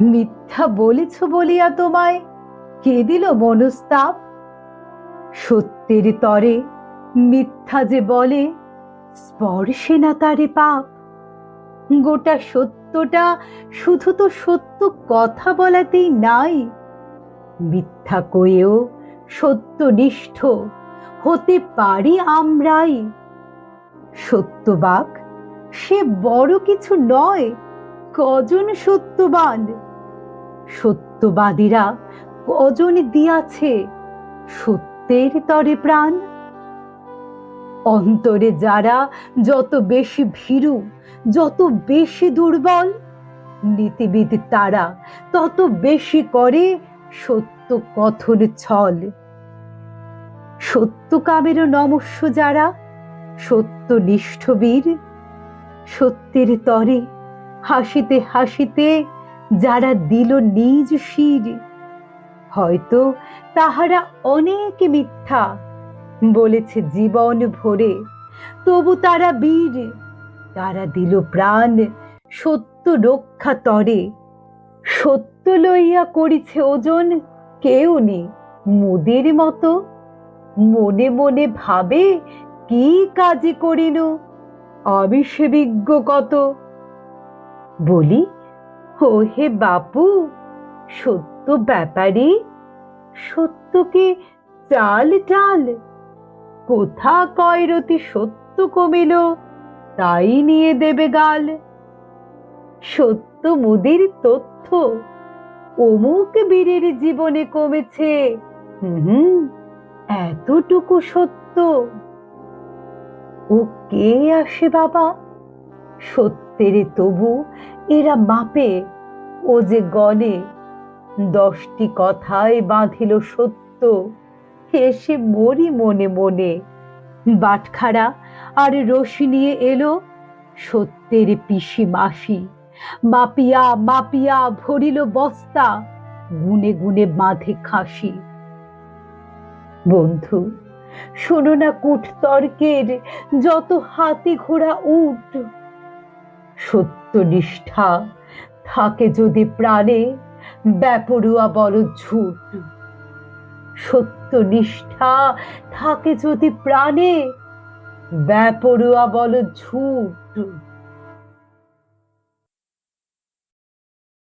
মিথ্যা বলেছ বলিয়া তোমায়। কে দিল মনস্তাপ? সত্যের তরে মিথ্যা যে বলে, স্পর্শে না তারে পাপ। গোটা সত্যটা শুধু তো সত্য কথা বলাতেই নাই। মিথ্যা কয়েও সত্যনিষ্ঠ হতে পারি আমরাই। সত্যবাক সে বড় কিছু নয়, কজন সত্যবান? সত্যবাদীরা কজন দিয়াছে সত্যের তরে প্রাণ? অন্তরে যারা যত বেশি ভীরু, যত বেশি দুর্বল, নীতিবিদ তারা তত বেশি করে সত্য কথন ছল। সত্য কামের নমস্য যারা, সত্য নিষ্ঠবীর, সত্যের তরে হাসিতে হাসিতে যারা দিল নিজ শির, হয়তো তাহারা অনেক মিথ্যা বলেছে জীবন ভরে। তবু তারা বীর, তারা দিল প্রাণ সত্য রক্ষা তরে। সত্য লইয়া করিছে ওজন কেউ নেই। মোদের মতো মনে মনে ভাবে কি কাজে করিল। আমি বিজ্ঞ কত? বলি ও হে বাপু, সত্য ব্যাপারে? সত্যকে চাল টাল কোথা কয়রতি সত্য কমিল, তাই নিয়ে দেবে গাল। সত্য মুদির তথ্য, অমুক বীরের জীবনে কমেছে। হুম, এতটুকু সত্য। ও কে আসে বাবা? সত্যের তবু এরা মাপে ও যে গনে। দশটি কথায় বাঁধিল সত্য হেসে মরি মনে মনে। বাটখারা আর রশি নিয়ে এলো সত্যের পিসি মাসি। মাপিয়া মাপিয়া ভরিল বস্তা, গুনে গুনে বাঁধে খাসি। বন্ধু, শোনো না কুট তর্কের যত হাতি ঘোড়া উঠ সত্য নিষ্ঠা থাকে যদি প্রাণে ব্যাপরুয়া বল ঝুট। সত্য নিষ্ঠা থাকে যদি প্রাণে ব্যাপরুয়া বল ঝুট।